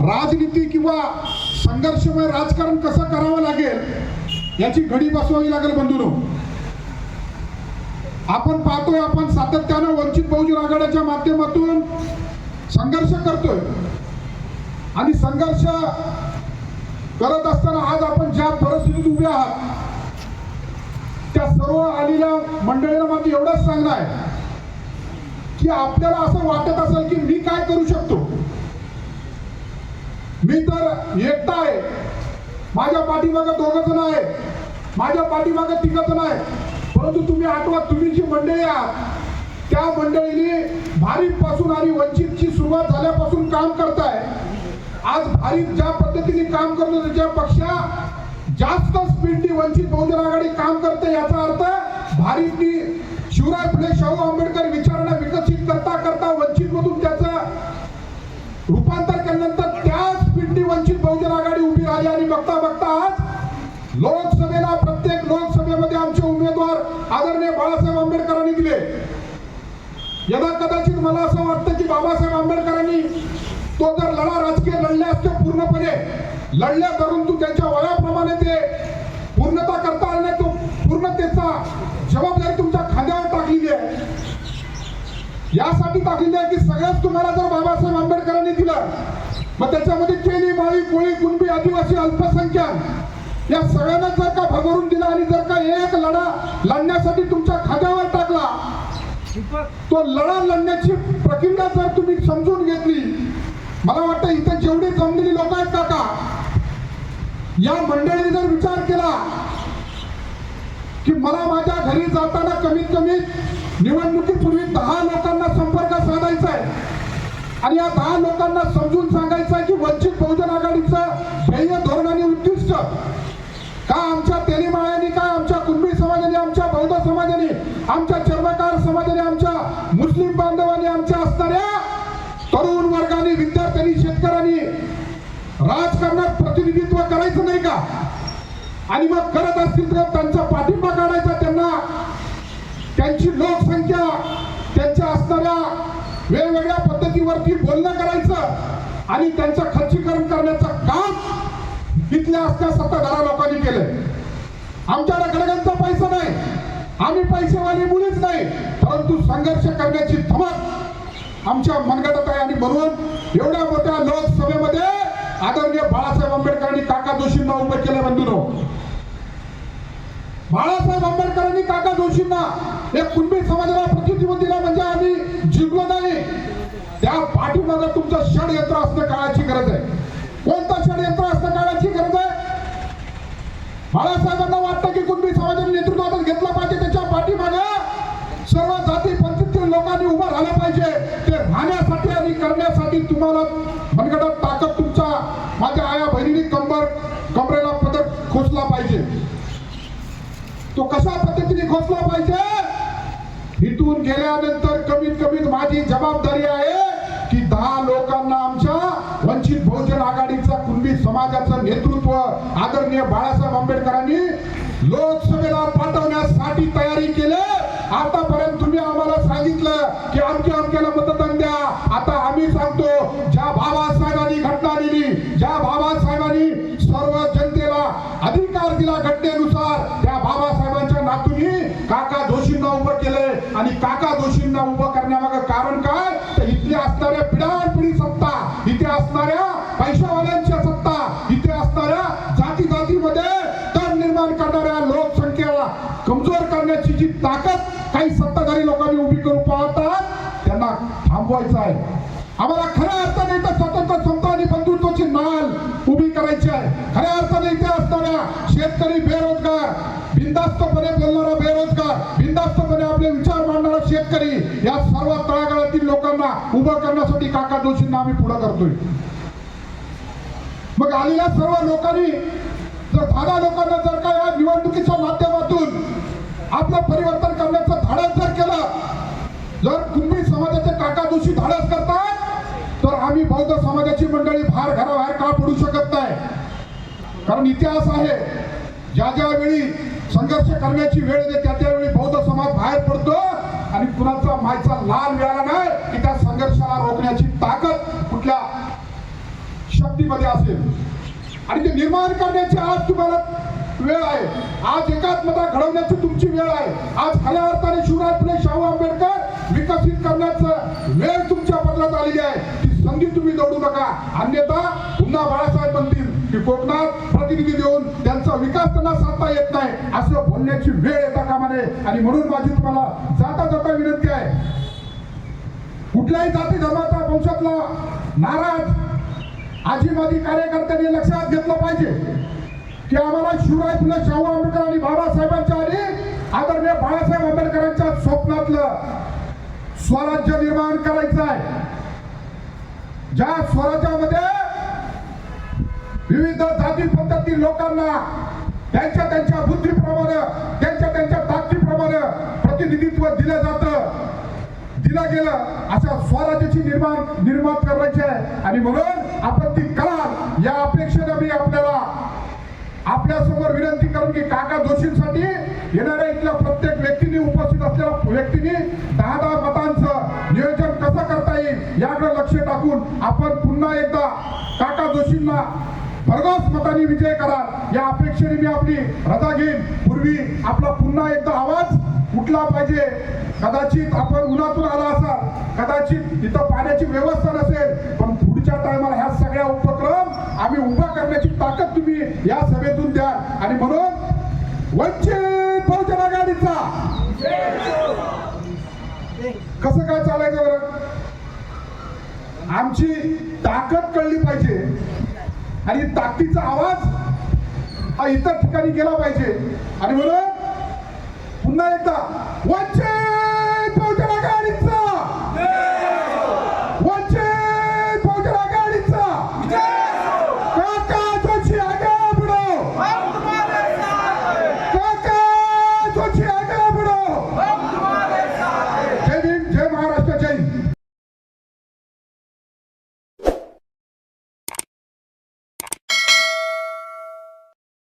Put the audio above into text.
राजनीती किंवा संघर्षमय राजकारण कसं करावं लागेल याची घडी बसवावी लागेल बंधूनो. आपण पाहतोय आपण सातत्यानं वंचित बहुजन आघाड्याच्या माध्यमातून संघर्ष करतोय. आणि संघर्ष करत असताना आज आपण ज्या परिस्थितीत उभे आहात त्या सर्व आलेल्या मंडळीला मात्र एवढंच सांगणं आहे की आपल्याला असं वाटत असेल की मी काय करू शकतो मी तर एकटा आहे. माझ्या पाठीमागं दोघ जण आहे माझ्या पाठीमागं तिघ जण आहे परंतु तुम्ही आठवा तुम्ही जी मंडळी आहात त्या मंडळीने भारीपपासून आणि वंचितची सुरुवात झाल्यापासून काम करताय. आज भारीप ज्या पद्धतीने काम करतो त्याच्यापेक्षा जास्त स्पीडनी वंचित बहुजन आघाडी काम करते याचा अर्थ भारीपनी शिवराय फुले शाहू आंबेडकर यदा कदाचित मला असं वाटतं की बाबासाहेब आंबेडकरांनी तो जर लढा राजकीय लढले असते पूर्णपणे लढल्या परंतु त्यांच्या वयाप्रमाणे ते पूर्णता करता आले तो पूर्णतेचा जबाबदारी तुमच्या खांद्यावर टाकलेली आहे. यासाठी टाकलेली आहे की सगळ्याच तुम्हाला जर बाबासाहेब आंबेडकरांनी दिलं मग त्याच्यामध्ये केली माळी कोळी कुणबी आदिवासी अल्पसंख्याक या सगळ्यांना जर का भरभरून दिला आणि जर का एक लढा लढण्यासाठी तुमच्या तो लढा लढण्याची प्रक्रिया जर तुम्ही समजून घेतली मला वाटतं इथं जेवढी जमलेली लोक आहेत काका या मंडळीने जर विचार केला की मला माझ्या घरी जाताना कमीत कमी निवडणुकीपूर्वी दहा लोकांना संपर्क साधायचा आहे. आणि या दहा लोकांना समजून सांगायचं आहे की वंचित बहुजन आघाडीचं ध्येय धोरण आणि उद्दिष्ट का आमच्या तेलिमाळ्याने आणि मग करत असतील तर त्यांचा पाठिंबा काढायचा त्यांना. त्यांची लोकसंख्या त्यांच्या असणाऱ्या वेगवेगळ्या पद्धतीवरती बोलणं करायचं आणि त्यांचं खर्चीकरण करण्याचं काम इथल्या असल्या सत्ताधारा लोकांनी केलंय. आमच्याकडे गडगंचा पैसा नाही. आम्ही पैसेवाली मुलीच नाही. परंतु संघर्ष करण्याची धमक आमच्या मनगटात आहे आणि म्हणून एवढ्या मोठ्या लोकसभेमध्ये आदरणीय बाळासाहेब आंबेडकर जोशींना उभं केलं बंधूनो. बाळासाहेब आंबेडकरांनी काका जोशींना एक कुणबी समाजाला प्रतिनिधित्व दिला म्हणजे आम्ही जिंकलो नाही. त्या पाठीमागं तुमचं षडयंत्र असणं काळाची गरज आहे. कोणतं षडयंत्र असणं काळाची गरज आहे? बाळासाहेबांना वाटतं की कुणबी समाजाने नेतृत्व हातात घेतलं पाहिजे त्याच्या पाठीमागं सर्व जाती पंथीतील लोकांनी उभं राहिलं पाहिजे. ते राहण्यासाठी आणि करण्यासाठी तुम्हाला मनगटात ताकद तुमच्या माझ्या आया बहिणीने कंबर कमरेला पदक खोचला पाहिजे तो कशा पद्धतीने खोचला पाहिजे? इथून गेल्यानंतर कमीत कमीत माझी जबाबदारी आहे की दहा लोकांना आमच्या वंचित बहुजन आघाडीचा कुणबी समाजाचं नेतृत्व आदरणीय बाळासाहेब आंबेडकरांनी लोकसभेला पाठवण्यासाठी तयारी आणि काका जोशींना उभं करण्यामागं कारण काय? तर इथली असणाऱ्या पिढ्यानपिढी सत्ता इथे असणाऱ्या पैशावाल्यांच्या सत्ता इथे असणाऱ्या जाती जातीमध्ये तण निर्माण करणाऱ्या लोकसंख्येला कमजोर करण्याची जी ताकद काही सत्ताधारी लोकांनी उभी करून पाहतात त्यांना थांबवायचं आहे. आम्हाला खऱ्या अर्थाने इथं स्वतंत्र समता आणि बंधुत्वाची नाल उभी करायची आहे. खऱ्या अर्थाने इथे असणाऱ्या शेतकरी बेरोजगार बिंदास्तपणे बोलणारा बेरोजगार बिंदास्त शेतकरी या सर्व तळागाळातील लोकांना उभं करण्यासाठी काका जोशींना आम्ही पुढे करतोय. मग आलेल्या सर्व लोकांनी जर धाडा लोकांना जर का या निवडणुकीच्या माध्यमातून आपलं परिवर्तन करण्याचं धाडस जर केलं जर कुंभी समाजाचे काका जोशी धाडस करतात तर आम्ही बौद्ध समाजाची मंडळी फार घराबाहेर का पडू शकत नाही? कारण इतिहास आहे ज्या ज्या वेळी संघर्ष करण्याची वेळ येते त्या त्यावेळी बौद्ध समाज बाहेर पडतो. आणि कुणाचा मायचा लाल मिळाला नाही की त्या संघर्षाला रोखण्याची ताकद कुठल्या शक्तीमध्ये असेल. आणि ते निर्माण करण्याची आज तुम्हाला वेळ आहे. आज एकात्मता घडवण्याची तुमची वेळ आहे. आज खऱ्या अर्थाने शिवराज फुले शाहू आंबेडकर विकसित करण्याचं वेळ तुमच्या पत्रात आलेली आहे. ती संधी तुम्ही दौडू नका. अन्यथा पुन्हा बाळासाहेब म्हणतील की कोकणात प्रतिनिधी देऊन त्यांचा विकास त्यांना साधता येत नाही. असं बोलण्याची वेळ येतात आहे. आणि म्हणून माझी तुम्हाला जाता जाता विनंती आहे. कुठल्याही जाती धर्माचा वंशातला नाराज आजीमाजी कार्यकर्त्यांनी लक्षात घेतलं पाहिजे की आम्हाला शिवराय फुले शाहू आंबेडकर आणि बाबासाहेबांच्या आणि आदरणीय बाळासाहेब आंबेडकरांच्या स्वप्नातलं स्वराज्य निर्माण करायचं आहे. ज्या स्वराज्यामध्ये विविध जाती पद्धती लोकांना त्यांच्या त्यांच्या बुद्धीप्रमाणे त्यांच्या त्यांच्या प्रतिनिधित्व दिलं जातं. दिलं गेलं अशा स्वराज्याची निर्माण निर्माण करायची आहे. आणि म्हणून आपण ती कराल या अपेक्षेने मी आपल्याला आपल्यासमोर विनंती करून की काका दोषींसाठी येणाऱ्या इथल्या प्रत्येक व्यक्तीने उपस्थित असलेल्या व्यक्तीने दहा दहा मतांचं नियोजन कसं करता येईल याकडे लक्ष टाकून आपण पुन्हा एकदा काका जोशींना भरघोस मतांनी विजय कराल. या अपेक्षेने मी आपली रजा घेईन. पूर्वी आपला पुन्हा एकदा आवाज उठला पाहिजे. कदाचित आपण उन्हातून आला असाल कदाचित इथं पाण्याची व्यवस्था नसेल पण पुढच्या टायमाला ह्या सगळ्या उपक्रम आम्ही उभा करण्याची ताकद तुम्ही या सभेतून द्या आणि म्हणून वंचित बहुजन आघाडीचा. कसं काय चालायचं बरं? आमची ताकद कळली पाहिजे. आणि ताकदीचा आवाज हा इतर ठिकाणी गेला पाहिजे. आणि म्हणून